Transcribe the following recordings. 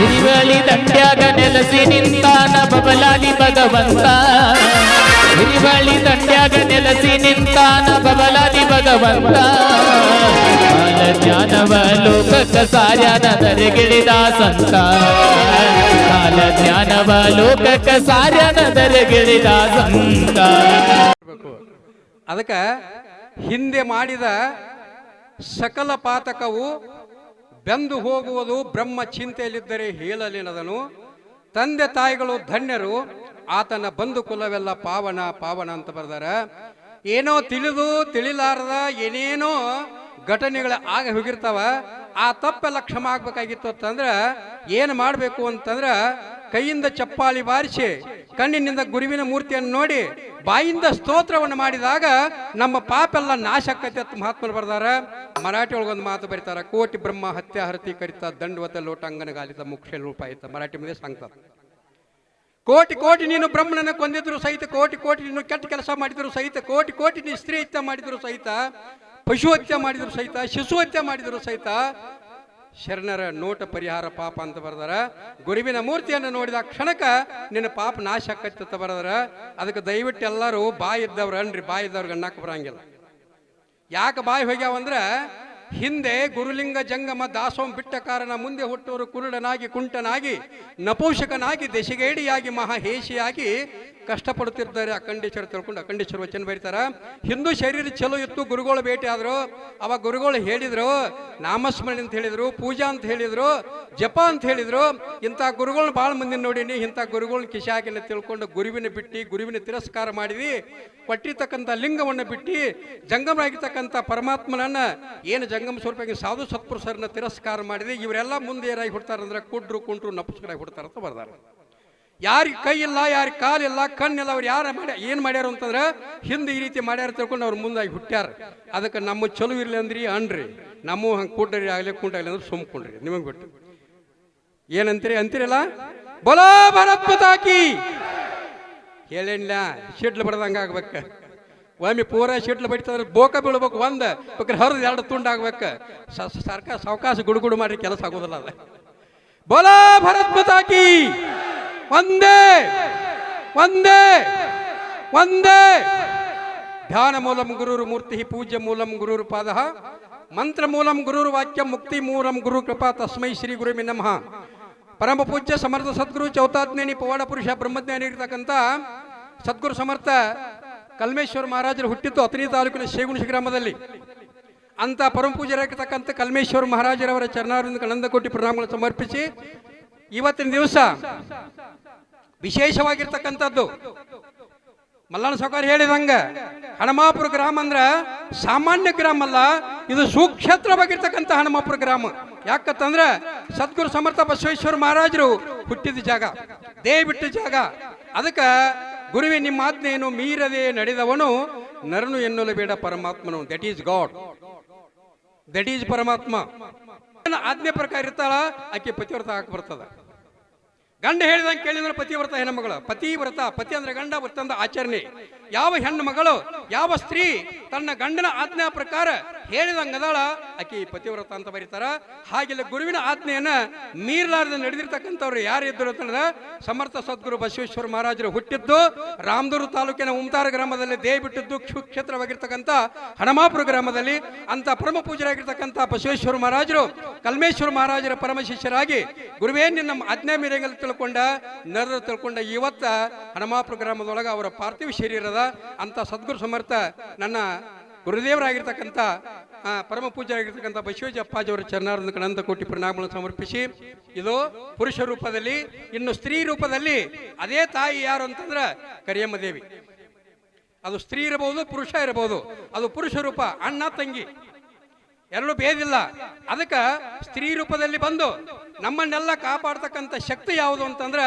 ಹಿರಿವಳಿ ದಂಡ್ಯಾಗ ನೆಲೆಸಿ ನಿಂತಾನ ಬಬಲಾಲಿ ಭಗವಂತ. ಹಿರಿವಳಿ ದಂಡ್ಯಾಗ ನೆಲಸಿ ನಿಂತಾನ ಬಬಲಾಲಿ ಭಗವಂತ. ಜ್ಞಾನವ ಲೋಕಕ್ಕ ಸಾರ್ಯಾನ ದರೆಗಿಳಿದ ಸಂತ. ಕಾಲ ಜ್ಞಾನವ ಲೋಕಕ್ಕ ಸಾರ್ಯಾನ ದರೆಗಿಳಿದ ಸಂತ. ಅದಕ್ಕೆ ಹಿಂದೆ ಮಾಡಿದ ಸಕಲ ಪಾತಕವು ಬೆಂದು ಹೋಗುವುದು ಬ್ರಹ್ಮ ಚಿಂತೆಯಲ್ಲಿದ್ದರೆ ಹೇಳಲಿನದನು ತಂದೆ ತಾಯಿಗಳು ಧನ್ಯರು, ಆತನ ಬಂಧು ಕುಲವೆಲ್ಲ ಪಾವನ ಪಾವನ ಅಂತ ಬರ್ದಾರ. ಏನೋ ತಿಳಿದು ತಿಳಿಲಾರದ ಏನೇನೋ ಘಟನೆಗಳು ಆಗ ಹೋಗಿರ್ತಾವ. ಆ ತಪ್ಪೆಲ್ಲ ಕ್ಷಮ ಆಗ್ಬೇಕಾಗಿತ್ತು ಅಂತಂದ್ರೆ, ಏನು ಮಾಡಬೇಕು ಅಂತಂದ್ರೆ, ಕೈಯಿಂದ ಚಪ್ಪಾಳಿ ಬಾರಿಸಿ, ಕಣ್ಣಿನಿಂದ ಗುರುವಿನ ಮೂರ್ತಿಯನ್ನು ನೋಡಿ, ಬಾಯಿಂದ ಸ್ತೋತ್ರವನ್ನು ಮಾಡಿದಾಗ ನಮ್ಮ ಪಾಪೆಲ್ಲ ನಾಶ ಮಹಾತ್ಮರು ಬರ್ದಾರ. ಮರಾಠಿ ಒಳಗೊಂದು ಮಾತು ಬರೀತಾರ, ಕೋಟಿ ಬ್ರಹ್ಮ ಹತ್ಯಾ ಹರತಿ ಕರಿತ ದಂಡವತ ಲೋಟಾಂಗನ ಗಾಲಿತ ಮುಖ್ಯ ರೂಪ ಆಯ್ತ. ಮರಾಠಿ ಮುಂದೆ ಸಾಂಗ್ತಾರೆ ಕೋಟಿ ಕೋಟಿ ನೀನು ಬ್ರಹ್ಮನನ್ನು ಕೊಂದಿದ್ರು ಸಹಿತ, ಕೋಟಿ ಕೋಟಿ ನೀನು ಕೆಟ್ಟ ಕೆಲಸ ಮಾಡಿದ್ರು ಸಹಿತ, ಕೋಟಿ ಕೋಟಿ ನೀನು ಸ್ತ್ರೀ ಹತ್ಯೆ ಮಾಡಿದ್ರು ಸಹಿತ, ಪಶು ಹತ್ಯೆ ಮಾಡಿದ್ರು ಸಹಿತ, ಶಿಶು ಹತ್ಯೆ ಮಾಡಿದ್ರು ಸಹಿತ, ಶರಣರ ನೋಟ ಪರಿಹಾರ ಪಾಪ ಅಂತ ಬರ್ದಾರ. ಗುರುವಿನ ಮೂರ್ತಿಯನ್ನು ನೋಡಿದ ಕ್ಷಣಕ ನಿನ್ನ ಪಾಪ ನಾಶ ಆಕತ್ತ ಅಂತ ಬರ್ದಾರ. ಅದಕ್ಕೆ ದಯವಿಟ್ಟು ಎಲ್ಲರೂ ಬಾಯಿದ್ದವ್ರು ಅನ್ರಿ ಬಾಯಿದ್ದವ್ರಿಗೆ ಅಣ್ಣಕ್ಕೆ ಬರಂಗಿಲ್ಲ. ಯಾಕೆ ಬಾಯಿ ಹೋಗ್ಯಾವಂದ್ರ ಹಿಂದೆ ಗುರುಲಿಂಗ ಜಂಗಮ ದಾಸೋಂ ಬಿಟ್ಟ ಕಾರಣ ಮುಂದೆ ಹುಟ್ಟುವರು ಕುರುಡನಾಗಿ, ಕುಂಟನಾಗಿ, ನಪೋಷಕನಾಗಿ, ದಶಗೇಡಿಯಾಗಿ ಮಹಾಹೇಶಿಯಾಗಿ ಕಷ್ಟಪಡುತ್ತಿರ್ತಾರೆ. ಅಖಂಡೇಶ್ವರ ತಿಳ್ಕೊಂಡು ಅಖಂಡೇಶ್ವರ ವಚನ ಬರೀತಾರ. ಹಿಂದೂ ಶರೀರ ಚಲೋ ಇತ್ತು, ಗುರುಗಳು ಭೇಟಿ ಆದರು. ಅವ ಗುರುಗಳು ಹೇಳಿದ್ರು, ನಾಮಸ್ಮರಣೆ ಅಂತ ಹೇಳಿದ್ರು, ಪೂಜಾ ಅಂತ ಹೇಳಿದ್ರು, ಜಪ ಅಂತ ಹೇಳಿದ್ರು. ಇಂಥ ಗುರುಗಳನ್ನ ಭಾಳ ಮಂದಿ ನೋಡೀನಿ ಇಂಥ ಗುರುಗಳನ್ನ ಕಿಶಾಕಿನ ತಿಳ್ಕೊಂಡು ಗುರುವಿನ ಬಿಟ್ಟು, ಗುರುವಿನ ತಿರಸ್ಕಾರ ಮಾಡಿದ್ವಿ ಕೊಟ್ಟಿರ್ತಕ್ಕಂಥ ಲಿಂಗವನ್ನು ಬಿಟ್ಟು, ಜಂಗಮರಾಗಿರ್ತಕ್ಕಂಥ ಪರಮಾತ್ಮನನ್ನ ಏನು ಜಂಗಮ ಸ್ವರೂಪ ಸಾಧು ಸತ್ಪುರುಷರನ್ನ ತಿರಸ್ಕಾರ ಮಾಡಿದೆ. ಇವರೆಲ್ಲ ಮುಂದೆ ಏನಾಗಿ ಹುಡ್ತಾರಂದ್ರೆ ಕುಡ್ರು, ಕುಂಟ್ರು ಹುಡ್ತಾರ ಅಂತ ಬರ್ದಾರ. ಯಾರಿಗೆ ಕೈ ಇಲ್ಲ, ಯಾರಿಗೆ ಕಾಲಿಲ್ಲ ಕಣ್ಣಿಲ್ಲ ಅವ್ರು ಯಾರು ಮಾಡ್ಯ, ಏನು ಮಾಡ್ಯಾರ ಅಂತಂದ್ರೆ ಹಿಂದೆ ಈ ರೀತಿ ಮಾಡ್ಯಾರ ತಿಳ್ಕೊಂಡು ಅವ್ರು ಮುಂದಾಗಿ ಹುಟ್ಟ್ಯಾರ. ಅದಕ್ಕೆ ನಮ್ಮ ಚಲೋ ಇರಲಿ ಅಂದ್ರಿ, ಅನ್ರಿ. ನಮ್ಮ ಹಂಗೆ ಕೂಡ್ರಿ ಆಗಲಿ ಕುಂಟಾಗಲಿ ಅಂದ್ರೆ ಸುಮ್ಕೊಂಡ್ರಿ ನಿಮಗೆ ಬಿಟ್ಟು ಏನಂತೀರಿ, ಅಂತೀರಲ್ಲ? ಬಲೋ ಭಾರತ್ ಮಾತಾಕಿ ಹೇಳಿಲ್ಲ ಶಿಡ್ಲು ಬಡ್ದಂಗೆ ಆಗ್ಬೇಕ. ಒಮ್ಮೆ ಪೂರ ಶಿಟ್ಲು ಬಡಿತಂದ್ರೆ ಬೋಕ ಬೀಳ್ಬೇಕು ಒಂದು, ಬೇಕಾದ್ರೆ ಹರಿದು ಎರಡು ತುಂಡಾಗ್ಬೇಕ ಸರ್ಕಾರ ಸಾವಕಾಶ ಗುಡುಗುಡು ಮಾಡಿ ಕೆಲಸ ಆಗೋದಿಲ್ಲ ಅದ. ಬೋಲಾ ಭರತ್ ಮಾತಾಕಿ ಒಂದೇ ಒಂದೇ ಒಂದೇ! ಧ್ಯಾನ ಮೂಲಂ ಗುರುರು ಮೂರ್ತಿ ಪೂಜ್ಯ ಮೂಲಂ ಗುರುರು ಪಾದ, ಮಂತ್ರ ಮೂಲಂ ಗುರುರು ವಾಕ್ಯ ಮುಕ್ತಿ ಮೂಲಂ ಗುರು ಕೃಪಾ ತಸ್ಮೈ ಶ್ರೀ ಗುರುಮಿ ನಮಃ. ಪರಮ ಪೂಜ್ಯ ಸಮರ್ಥ ಸದ್ಗುರು ಚೌತಾಜ್ಞಾನಿ ಪವಾಡ ಪುರುಷ ಬ್ರಹ್ಮಜ್ಞಾನಿ ಇರ್ತಕ್ಕಂಥ ಸದ್ಗುರು ಸಮರ್ಥ ಕಲ್ಮೇಶ್ವರ ಮಹಾರಾಜರು ಹುಟ್ಟಿದ್ದು ಅತನಿ ತಾಲೂಕಿನ ಶೇಗುಣಿಶ ಗ್ರಾಮದಲ್ಲಿ. ಅಂತ ಪರಮ ಪೂಜೆಯಾಗಿರ್ತಕ್ಕಂಥ ಕಲ್ಮೇಶ್ವರ ಮಹಾರಾಜರವರ ಚರಣಾರವಿಂದ ನಂದಕೋಟಿ ಪ್ರಣಾಮಗಳನ್ನು ಸಮರ್ಪಿಸಿ ಇವತ್ತಿನ ದಿವಸ ವಿಶೇಷವಾಗಿರ್ತಕ್ಕಂಥದ್ದು. ಮಲ್ಲಣ್ಣ ಸೌಕರ್ ಹೇಳಿದಂಗ ಹಣಮಾಪುರ ಗ್ರಾಮ ಅಂದ್ರ ಸಾಮಾನ್ಯ ಗ್ರಾಮ ಅಲ್ಲ, ಇದು ಸುಕ್ಷೇತ್ರವಾಗಿರ್ತಕ್ಕಂಥ ಹಣಮಾಪುರ ಗ್ರಾಮ. ಯಾಕಂತಂದ್ರ ಸದ್ಗುರು ಸಮರ್ಥ ಬಸವೇಶ್ವರ ಮಹಾರಾಜರು ಹುಟ್ಟಿದ ಜಾಗ ದೇ ಬಿಟ್ಟ ಜಾಗ. ಅದಕ್ಕ ಗುರುವೆ, ನಿಮ್ಮ ಆಜ್ಞೆಯನ್ನು ಮೀರದೆ ನಡೆದವನು ನರನು ಎನ್ನಲು ಬೇಡ ಪರಮಾತ್ಮನು. That is God that is ಪರಮಾತ್ಮ. ಆಜ್ಞೆ ಪ್ರಕಾರ ಇರ್ತಾಳ, ಆಕೆ ಪತಿವ್ರತ ಹಾಕಿ ಬರ್ತದ. ಗಂಡ ಹೇಳಿದಂಗೆ ಕೇಳಿದ್ರೆ ಪತಿವ್ರತ ಹೆಣ್ಣುಮಗಳು ಪತಿವ್ರತ, ಪತಿ ಅಂದ್ರೆ ಗಂಡ ವ್ರತ ಅಂದ್ರೆ ಆಚರಣೆ. ಯಾವ ಹೆಣ್ಣು ಮಗಳು, ಯಾವ ಸ್ತ್ರೀ ತನ್ನ ಗಂಡನ ಆಜ್ಞಾ ಪ್ರಕಾರ ಹೇಳಿದಂಗ ಅದಾಳ. ಆಕಿ ಪತಿವ್ರತ ಅಂತ ಬರೀತಾರ. ಹಾಗೆಲ್ಲ ಗುರುವಿನ ಆಜ್ಞೆಯನ್ನ ಮೀರ್ಲಾರ್ದ ನಡೆದಿರ್ತಕ್ಕಂಥವ್ರು ಯಾರು ಇದ್ದರು ಅಂತಂದ್ರೆ ಸಮರ್ಥ ಸದ್ಗುರು ಬಸವೇಶ್ವರ ಮಹಾರಾಜರು ಹುಟ್ಟಿದ್ದು ರಾಮದೂರು ತಾಲೂಕಿನ ಉಮತಾರ ಗ್ರಾಮದಲ್ಲಿ ದೇಹ ಬಿಟ್ಟಿದ್ದು ಕ್ಷೇತ್ರವಾಗಿರ್ತಕ್ಕಂಥ ಹಣಮಾಪುರ ಗ್ರಾಮದಲ್ಲಿ ಅಂತ ಪರಮ ಪೂಜರಾಗಿರ್ತಕ್ಕಂಥ ಬಸವೇಶ್ವರ ಮಹಾರಾಜರು, ಕಲ್ಮೇಶ್ವರ ಮಹಾರಾಜರ ಪರಮ ಶಿಷ್ಯರಾಗಿ ಗುರುವೇ ನಿನ್ನ ಆಜ್ಞೆ ಮೀರಂಗಲ್ಲಿ ತಿಳ್ಕೊಂಡ ನರ ತಿಳ್ಕೊಂಡ ಇವತ್ತ ಹಣಮಾಪುರ ಗ್ರಾಮದೊಳಗೆ ಅವರ ಪಾರ್ಥಿವ ಶರೀರದ ಅಂತ ಸದ್ಗುರು ಸಮರ್ಥ ನನ್ನ ಗುರುದೇವರಾಗಿರ್ತಕ್ಕಂಥ ಪರಮ ಪೂಜರಾಗಿರ್ತಕ್ಕಂಥ ಬಸವೇಜ ಅಪ್ಪಾಜಿಯವರ ಚರಣಾರ್ಧನ ಅನಂತ ಕೋಟಿ ಪ್ರಣಾಮಗಳನ್ನು ಸಮರ್ಪಿಸಿ, ಇದು ಪುರುಷ ರೂಪದಲ್ಲಿ, ಇನ್ನು ಸ್ತ್ರೀ ರೂಪದಲ್ಲಿ ಅದೇ ತಾಯಿ ಯಾರು ಅಂತಂದ್ರೆ ಕರಿಯಮ್ಮ ದೇವಿ. ಅದು ಸ್ತ್ರೀ ಇರಬಹುದು ಪುರುಷ ಇರಬಹುದು ಅದು ಪುರುಷ ರೂಪ, ಅಣ್ಣ, ತಂಗಿ. ಎರಡು ಭೇದಿಲ್ಲ ಅದಕ್ಕೆ ಸ್ತ್ರೀ ರೂಪದಲ್ಲಿ ಬಂದು ನಮ್ಮನ್ನೆಲ್ಲ ಕಾಪಾಡ್ತಕ್ಕಂಥ ಶಕ್ತಿ ಯಾವುದು ಅಂತಂದ್ರೆ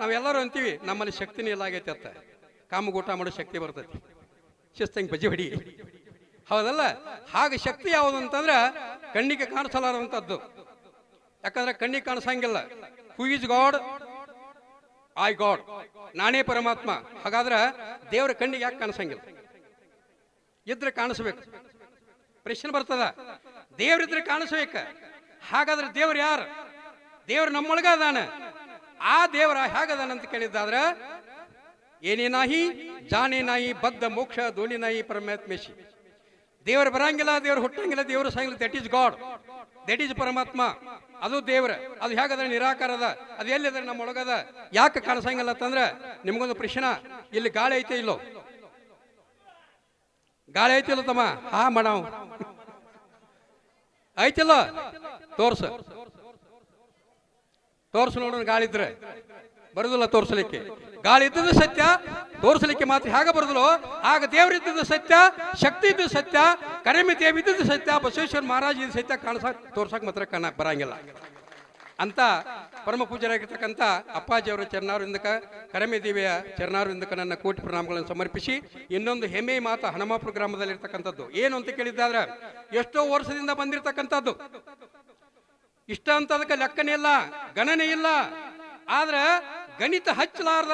ನಾವೆಲ್ಲರೂ ಅಂತೀವಿ, ನಮ್ಮಲ್ಲಿ ಶಕ್ತಿನೇ ಇಲ್ಲ ಆಗೈತೆ ಅಂತ. ಕಾಮಗೂಟ ಮಾಡೋ ಶಕ್ತಿ ಬರ್ತೈತಿ. ಶಿಸ್ತಂಗೆ ಬಜಿ ಹೊಡಿ. ಹೌದಲ್ಲ? ಹಾಗೆ ಶಕ್ತಿ ಯಾವುದು ಅಂತಂದ್ರೆ ಕಣ್ಣಿಗೆ ಕಾಣಿಸಲಾರಂಥದ್ದು ಯಾಕಂದ್ರೆ ಕಣ್ಣಿಗೆ ಕಾಣಿಸಂಗಿಲ್ಲ. Who is God I God ನಾನೇ ಪರಮಾತ್ಮ. ಹಾಗಾದ್ರೆ ದೇವರ ಕಣ್ಣಿಗೆ ಯಾಕೆ ಕಾಣಿಸಂಗಿಲ್ಲ? ಇದ್ರೆ ಕಾಣಿಸ್ಬೇಕು. ಪ್ರಶ್ನೆ ಬರ್ತದ. ದೇವರಿದ್ರೆ ಕಾಣಿಸ್ಬೇಕ. ಹಾಗಾದ್ರೆ ದೇವ್ರು ಯಾರು? ದೇವ್ರು ನಮ್ಮೊಳಗ ಅದಾನ. ಆ ದೇವರ ಹೇಗದಾನ ಅಂತ ಕೇಳಿದ್ದಾದ್ರ, ಏನೇ ನಾಯಿ, ಜಾನೇ ನಾಯಿ, ಬದ್ಧ ಮೋಕ್ಷ, ಧೋನಿ ನಾಯಿ, ಪರಮಾತ್ಮೇಶಿ. ದೇವರು ಬರಂಗಿಲ್ಲ, ದೇವರು ಹುಟ್ಟಂಗಿಲ್ಲ, ದೇವರು ಸಂಗಿಲ್ಲ that is God that is ಪರಮಾತ್ಮ. ಅದು ದೇವ್ರ. ಅದು ಹೇಗದ ನಿರಾಕಾರದ ಅದು? ಎಲ್ಲಿದ್ರೆ ನಮ್ಮ ಒಳಗದ? ಯಾಕೆ ಕಾಣಿಸಂಗಿಲ್ಲ ಅಂತಂದ್ರೆ ನಿಮ್ಗೊಂದು ಪ್ರಶ್ನ. ಇಲ್ಲಿ ಗಾಳಿ ಐತೆ ಇಲ್ಲೋ? ಗಾಳಿ ಐತಿಲ್ಲ ತಮ್ಮ? ಹಾ ಮಾಡವ್ ಐತಿಲ್ಲ? ತೋರ್ಸ. ತೋರ್ಸು ನೋಡೋಣ ಗಾಳಿ ಇದ್ರೆ. ಬರುದಿಲ್ಲ ತೋರ್ಸಲಿಕ್ಕೆ. ಗಾಳಿ ಇದ್ದದ್ದು ಸತ್ಯ, ತೋರಿಸಲಿಕ್ಕೆ ಮಾತ್ರ ಹೇಗೆ ಬರುದಿಲ್ಲೋ, ಆಗ ದೇವರಿದ್ದದ್ದು ಸತ್ಯ, ಶಕ್ತಿ ಇದ್ದದ್ದು ಸತ್ಯ, ಕರಿಮೆ ದೇವಿ ಇದ್ದದ್ದು ಸತ್ಯ, ಬಸವೇಶ್ವರ ಮಹಾರಾಜ ಸತ್ಯ ಕಾಣಿಸ, ತೋರ್ಸಕ್ ಮಾತ್ರ ಕಣ ಬರಂಗಿಲ್ಲ. ಅಂತ ಪರಮ ಪೂಜ್ಯರಾಗಿರ್ತಕ್ಕಂಥ ಅಪ್ಪಾಜಿಯವರ ಚರಣಾರವಿಂದಕ ಕರಮೆ ದೇವಿಯ ಚರಣಾರವಿಂದಕ ನನ್ನ ಕೋಟಿ ಪ್ರಣಾಮಗಳನ್ನು ಸಮರ್ಪಿಸಿ, ಇನ್ನೊಂದು ಹೆಮ್ಮೆ ಮಾತು ಹನುಮಾಪುರ ಗ್ರಾಮದಲ್ಲಿರ್ತಕ್ಕಂಥದ್ದು. ಏನು ಅಂತ ಕೇಳಿದ್ದಾದ್ರೆ, ಎಷ್ಟೋ ವರ್ಷದಿಂದ ಬಂದಿರತಕ್ಕಂಥದ್ದು. ಇಷ್ಟ ಅಂತ ಅದಕ್ಕೆ ಲೆಕ್ಕನೇ ಇಲ್ಲ, ಗಣನೆ ಇಲ್ಲ ಆದ್ರೆ ಗಣಿತ ಹಚ್ಚಲಾರ್ದ,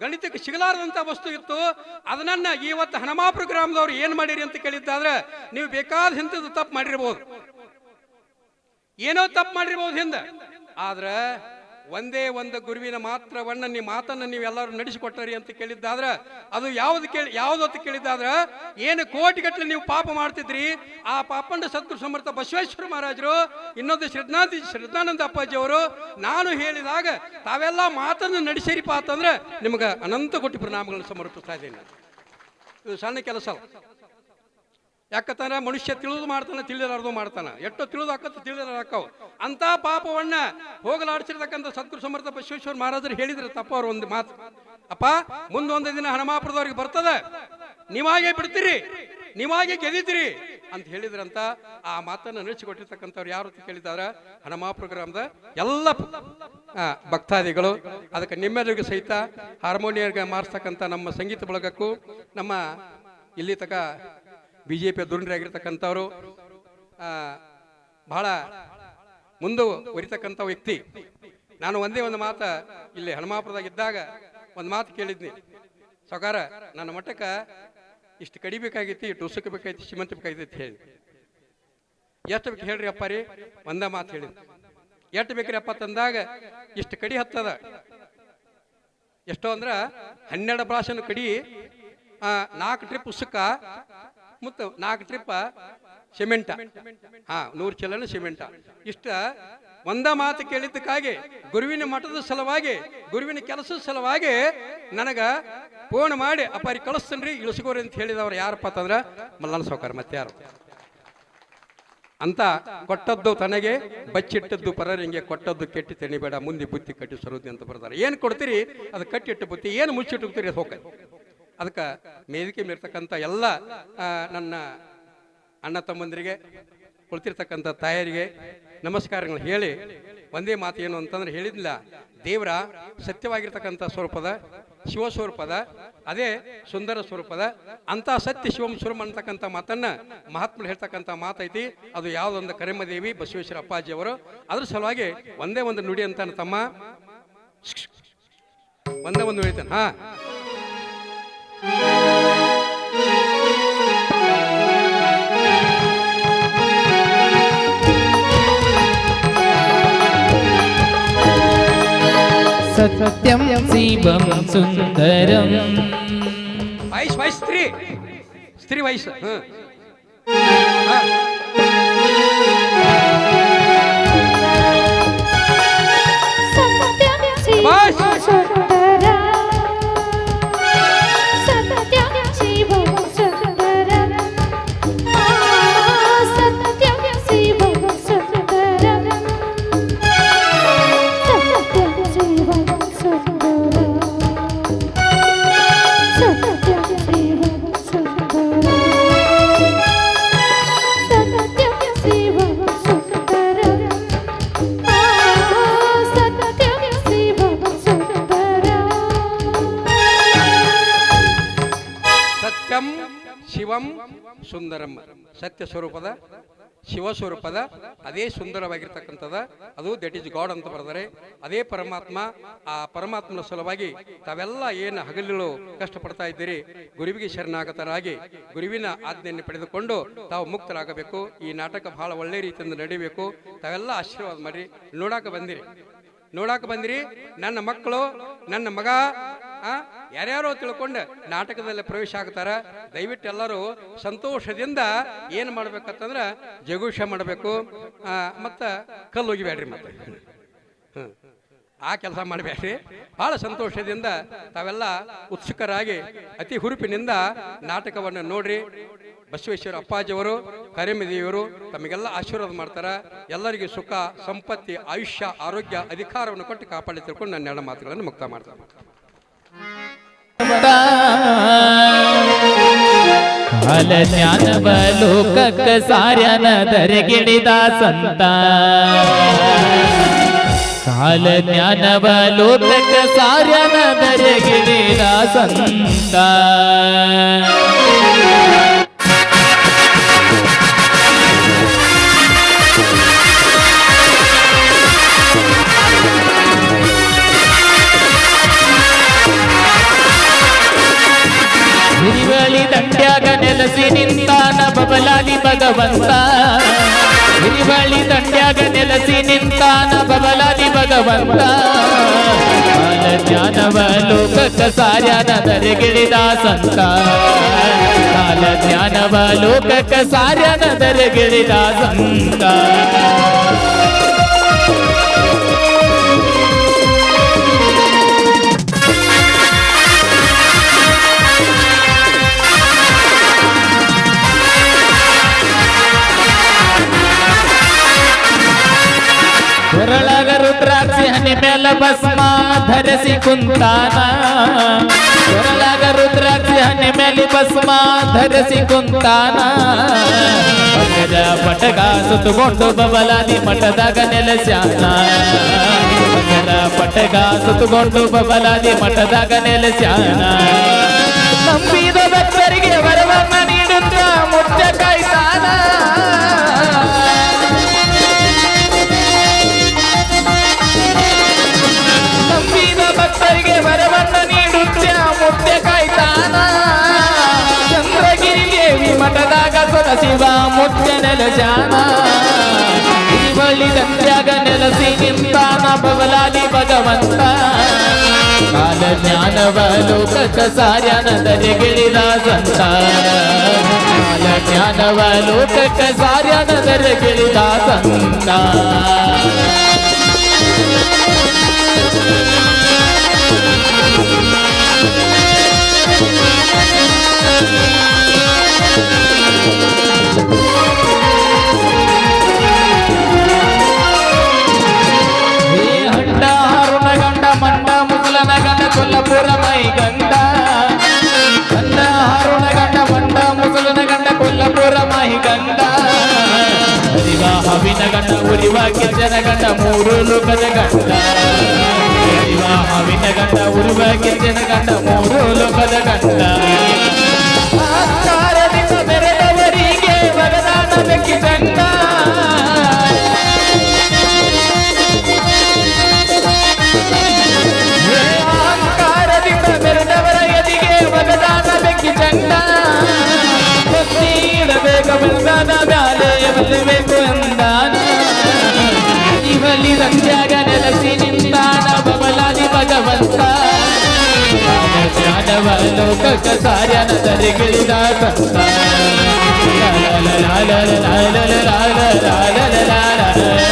ಗಣಿತಕ್ಕೆ ಸಿಗಲಾರದಂತ ವಸ್ತು ಇತ್ತು. ಅದನ್ನ ಇವತ್ತು ಹನುಮಾಪುರ ಗ್ರಾಮದವ್ರು ಏನ್ ಮಾಡಿರಿ ಅಂತ ಕೇಳಿದ್ದಾದ್ರೆ, ನೀವು ಬೇಕಾದ ಇಂಥದ್ದು ತಪ್ಪು ಮಾಡಿರ್ಬೋದು. ಏನೋ ತಪ್ಪು ಮಾಡಿರ್ಬೋದು ಹಿಂದೆ. ಆದ್ರೆ ಒಂದೇ ಒಂದು ಗುರುವಿನ ಮಾತ್ರವನ್ನ ನೀವು ಮಾತನ್ನ ನೀವೆಲ್ಲರೂ ನಡೆಸಿಕೊಟ್ಟರಿ ಅಂತ ಕೇಳಿದ್ದಾದ್ರ, ಅದು ಯಾವ್ದು ಕೇಳಿ, ಯಾವ್ದು ಕೇಳಿದ್ದಾದ್ರ, ಏನು ಕೋಟಿಗಟ್ಟಲೆ ನೀವು ಪಾಪ ಮಾಡ್ತಿದ್ರಿ ಆ ಪಾಪಂಡ ಸದ್ಗುರು ಸಮರ್ಥ ಬಸವೇಶ್ವರ ಮಹಾರಾಜರು, ಇನ್ನೊಂದು ಶ್ರದ್ಧಾಂತಿ ಶ್ರದ್ಧಾನಂದ ಅಪ್ಪಾಜಿ ಅವರು, ನಾನು ಹೇಳಿದಾಗ ತಾವೆಲ್ಲ ಮಾತನ್ನು ನಡೆಸಿರಿಪ ಅಂತಂದ್ರೆ ನಿಮ್ಗೆ ಅನಂತ ಕೋಟಿ ಪ್ರಣಾಮಗಳನ್ನು ಸಮರ್ಪಿಸ್ತಾ ಇದ್ದೀನಿ ಇದು ಸಣ್ಣ ಕೆಲಸ. ಯಾಕಂತಂದ್ರೆ ಮನುಷ್ಯ ತಿಳಿದು ಮಾಡ್ತಾನೆ ತಿಳಿಲಾರ್ದು ಮಾಡ್ತಾನೆ. ಎಷ್ಟು ತಿಳಿದು ಹಾಕತ್ತ ತಿಳಿದಾರ ಹಾಕವು. ಅಂತ ಪಾಪವನ್ನ ಹೋಗಲಾಡಿಸಿರ್ತಕ್ಕಂಥ ಸದ್ಗುರು ಸಮರ್ಥ ಬಸವೇಶ್ವರ ಮಹಾರಾಜರು ಹೇಳಿದ್ರು ತಪ್ಪ ಅವ್ರು ಒಂದು ಮಾತು. ಅಪ್ಪ ಮುಂದೊಂದು ದಿನ ಹನುಮಾಪುರದವ್ರಿಗೆ ಬರ್ತದೆ. ನೀವಾಗೆ ಬಿಡ್ತೀರಿ, ನೀವಾಗೆ ಗೆದ್ದಿದ್ರಿ ಅಂತ ಹೇಳಿದ್ರಂತ ಆ ಮಾತನ್ನು ನಡೆಸಿಕೊಟ್ಟಿರ್ತಕ್ಕಂಥವ್ರು ಯಾರು ಅಂತ ಕೇಳಿದಾರ ಹನುಮಾಪುರ ಗ್ರಾಮದ ಎಲ್ಲ ಭಕ್ತಾದಿಗಳು. ಅದಕ್ಕೆ ನಿಮ್ಮೆಲ್ಲರಿಗೂ ಸಹಿತ ಹಾರ್ಮೋನಿಯರ್ಗೆ ಮಾರಿಸ್ತಕ್ಕಂಥ ನಮ್ಮ ಸಂಗೀತ ಬಳಗಕ್ಕೂ ನಮ್ಮ ಇಲ್ಲಿ ತಕ ಬಿ ಜೆ ಪಿ ದುರ್ನರಾಗಿರ್ತಕ್ಕಂಥವ್ರು ಆ, ಬಹಳ ಮುಂದುವರಿತಕ್ಕಂಥ ವ್ಯಕ್ತಿ. ನಾನು ಒಂದೇ ಒಂದು ಮಾತು ಇಲ್ಲಿ ಹನುಮಾಪುರದಾಗ ಇದ್ದಾಗ ಒಂದು ಮಾತು ಕೇಳಿದ್ನಿ. ಸಕಾರ ನನ್ನ ಮಟ್ಟಕ್ಕೆ ಇಷ್ಟು ಕಡಿಬೇಕಾಗೈತಿ ಇಷ್ಟು ಉಸುಕ ಬೇಕಾಗಿತ್ತು ಶ್ರೀಮಂತ ಬೇಕಾಗಿತ್ತು ಅಂತ ಹೇಳಿ. ಎಷ್ಟು ಬೇಕು ಹೇಳ್ರಿ ಅಪ್ಪ ರೀ ಒಂದ ಮಾತು ಹೇಳಿ ಎಷ್ಟು ಬೇಕ್ರಿ ಅಪ್ಪ ತಂದಾಗ ಇಷ್ಟು ಕಡಿ ಹತ್ತದ? ಎಷ್ಟೋ ಅಂದ್ರ ಹನ್ನೆರಡು ಬ್ರಾಶನ ಕಡಿ ನಾಲ್ಕು ಟ್ರಿಪ್ ಉಸುಕ ಮತ್ತು ನಾಲ್ಕು ಟ್ರಿಪ್ ಸಿಮೆಂಟ. ಹಾ, ನೂರು ಚಲನ ಸಿಮೆಂಟ. ಇಷ್ಟ ಒಂದ ಮಾತು ಕೇಳಿದ್ದಕ್ಕಾಗಿ ಗುರುವಿನ ಮಠದ ಸಲುವಾಗಿ, ಗುರುವಿನ ಕೆಲಸದ ಸಲುವಾಗಿ ನನಗ ಫೋನ್ ಮಾಡಿ ಅಪಾರಿ ಕಳಿಸ್ತೇನ್ರಿ ಇಳಿಸ್ಕೋರಿ ಅಂತ ಹೇಳಿದವ್ರು ಯಾರಪ್ಪ ಅಂತಂದ್ರ ಮಲ್ಲನ ಸೌಕರ್ ಮತ್ತೆ ಯಾರು ಅಂತ ಕೊಟ್ಟದ್ದು ತನಗೆ, ಬಚ್ಚಿಟ್ಟದ್ದು ಪರರಿಂಗೆ ಕೊಟ್ಟದ್ದು ಕೆಟ್ಟಿ ತೆಣಿಬೇಡ, ಮುಂದೆ ಬುತ್ತಿ ಕಟ್ಟಿ ಸರೋದಿ ಅಂತ ಬರ್ತಾರೆ ಏನು ಕೊಡ್ತೀರಿ? ಅದು ಕಟ್ಟಿಟ್ಟು ಬುತ್ತಿ, ಏನು ಮುಚ್ಚಿಟ್ಟು ಅದು ಹೋಗ ಅದಕ್ಕೆ ಮೇದಿಕೆ ಮೇಲಿರ್ತಕ್ಕಂಥ ಎಲ್ಲ ನನ್ನ ಅಣ್ಣ ತಮ್ಮಂದಿರಿಗೆ, ಕುಳಿತಿರ್ತಕ್ಕಂಥ ತಾಯರಿಗೆ ನಮಸ್ಕಾರಗಳು ಹೇಳಿ, ಒಂದೇ ಮಾತು ಏನು ಅಂತಂದ್ರೆ ಹೇಳಿದ್ಲ, ದೇವರ ಸತ್ಯವಾಗಿರ್ತಕ್ಕಂಥ ಸ್ವರೂಪದ ಶಿವ ಸ್ವರೂಪದ ಅದೇ ಸುಂದರ ಸ್ವರೂಪದ ಅಂತ ಸತ್ಯ ಶಿವಂ ಸುರಂ ಅಂತಕ್ಕಂಥ ಮಾತನ್ನ ಮಹಾತ್ಮರು ಹೇಳ್ತಕ್ಕಂಥ ಮಾತೈತಿ. ಅದು ಯಾವುದೊಂದು ಕರಿಮದೇವಿ, ಬಸವೇಶ್ವರ ಅಪ್ಪಾಜಿ ಅವರು. ಅದ್ರ ಸಲುವಾಗಿ ಒಂದೇ ಒಂದು ನುಡಿ ಅಂತ ತಮ್ಮ, ಒಂದೇ ಒಂದು ಹೇಳ್ತಾನೆ ಹಾ. ಸತ್ಯಂ ಶಿವಂ ಸುಂದರಂ ವಯಸ್ಸು ವಯಸ್ಸು ಸ್ತ್ರೀ ಸ್ತ್ರೀ ವಯಸ್ಸು ಹ್ಮ್ ಸತ್ಯಂ ಸತ್ಯಂ ಸ್ವರೂಪದ ಶಿವ ಸ್ವರೂಪದ ಅದೇ ಸುಂದರವಾಗಿರ್ತಕ್ಕಂಥದ, ಅದು ದಟ್ ಈಸ್ ಗಾಡ್ ಅಂತ ಬರೆದರೆ, ಅದೇ ಪರಮಾತ್ಮ, ಆ ಪರಮಾತ್ಮನ ಸಲುವಾಗಿ ತಾವೆಲ್ಲ ಏನು ಹಗಲಿಲು ಕಷ್ಟಪಡ್ತಾ ಇದ್ದೀರಿ, ಗುರುವಿಗೆ ಶರಣಾಗತರಾಗಿ, ಗುರುವಿನ ಆಜ್ಞೆಯನ್ನು ಪಡೆದುಕೊಂಡು ತಾವು ಮುಕ್ತರಾಗಬೇಕು, ಈ ನಾಟಕ ಬಹಳ ಒಳ್ಳೆ ರೀತಿಯಿಂದ ನಡೀಬೇಕು, ತಾವೆಲ್ಲ ಆಶೀರ್ವಾದ ಮಾಡಿ ನೋಡಾಕ ಬಂದಿರಿ. ನೋಡಾಕ ಬಂದಿರಿ, ನನ್ನ ಮಕ್ಕಳು, ನನ್ನ ಮಗ ಯಾರ್ಯಾರೋ ತಿಳ್ಕೊಂಡು ನಾಟಕದಲ್ಲಿ ಪ್ರವೇಶ ಆಗ್ತಾರ ದಯವಿಟ್ಟು ಎಲ್ಲರೂ ಸಂತೋಷದಿಂದ ಏನು ಮಾಡ್ಬೇಕಂತಂದ್ರೆ ಜಗುಷ ಮಾಡಬೇಕು ಮತ್ತು ಕಲ್ಲು ಒಗಿಬೇಡ್ರಿ ಮತ್ತೆ. ಆ ಕೆಲಸ ಮಾಡಬೇಡ್ರಿ. ಬಹಳ ಸಂತೋಷದಿಂದ ತಾವೆಲ್ಲ ಉತ್ಸುಕರಾಗಿ ಅತಿ ಹುರುಪಿನಿಂದ ನಾಟಕವನ್ನು ನೋಡ್ರಿ. ಬಸವೇಶ್ವರ ಅಪ್ಪಾಜಿಯವರು ಕರೆಮದೇವಿಯವರು ತಮಗೆಲ್ಲ ಆಶೀರ್ವಾದ ಮಾಡ್ತಾರ. ಎಲ್ಲರಿಗೂ ಸುಖ, ಸಂಪತ್ತಿ, ಆಯುಷ್ಯ, ಆರೋಗ್ಯ, ಅಧಿಕಾರವನ್ನು ಕೊಟ್ಟು ಕಾಪಾಡಿ ತಿಳ್ಕೊಂಡು ನನ್ನ ಎರಡು ಮಾತುಗಳನ್ನು ಮುಕ್ತ ಮಾಡ್ತಾರೆ ಕಾಲ ಜ್ಞಾನವ ಲೋಕಕ್ಕ ಸಾರ್ಯನ ದರೆಗಿಳಿದ ಸಂತ. ಕಾಲ ಜ್ಞಾನವ ಲೋಕಕ್ಕ ಸಾರ್ಯನ ದರೆಗಿಳಿದ ಸಂತ. ನೆಲೆಸಿ ನಿಂತಾನ ಬಬಲಾದಿ ಭಗವಂತ. ಹಿರಿಬಳ್ಳಿ ದಂಡ್ಯಾಗ ನೆಲೆಸಿ ನಿಂತಾನ ಬಬಲಾದಿ ಭಗವಂತ. ಜ್ಞಾನವ ಲೋಕಕ್ಕ ಸಾರ್ಯಾನ ದರೆಗಿಳಿದ ಸಂತ. ಕಾಲ ಜ್ಞಾನವ ಲೋಕಕ್ಕ ಸಾರ್ಯಾನ ದರೆಗಿಳಿದ ಸಂತ. ಭಸ್ಮ ಧರಿಸಿ ಕುಂತಾನ. ಕೊರಲಾಗ ರುದ್ರಾಕ್ಷಿ ಹಣ್ಣೆ ಮೇಲೆ ಭಸ್ಮ ಧರಿಸಿ ಕುಂತಾನ. ಪಟ್ಟದ ಪಟಗ ಸುತ್ತುಕೊಂಡು ಬಬಲಾದಿ ಮಠದಾಗ ನೆಲೆಸ್ಯಾನ. ಪಟ್ಟದ ಪಟಗ ಸುತ್ತುಕೊಂಡು ಬಬಲಾದಿ ಮಠದಾಗ ನೆಲೆಸ್ಯಾನ. ನಂಬಿದ ಜಾನ. ಈ ಬಳಿ ತಂದ್ಯಾಗ ನೆಲೆಸಿ ನಿಂತಾನ ಬಬಲಾದಿ ಭಗವಂತ. ಕಾಲ ಜ್ಞಾನವ ಲೋಕಕ ಸಾರ್ಯಾನದರೆಗಿಳಿದ ಸಂತಾನ ಕಾಲ ಜ್ಞಾನವ ಲೋಕಕ ಸಾರ್ಯಾನದರೆಗಿಳಿದ ಸಂತಾನ na gata مملوكك صار أنا طريق الدافع لا لا لا لا لا لا لا لا لا لا لا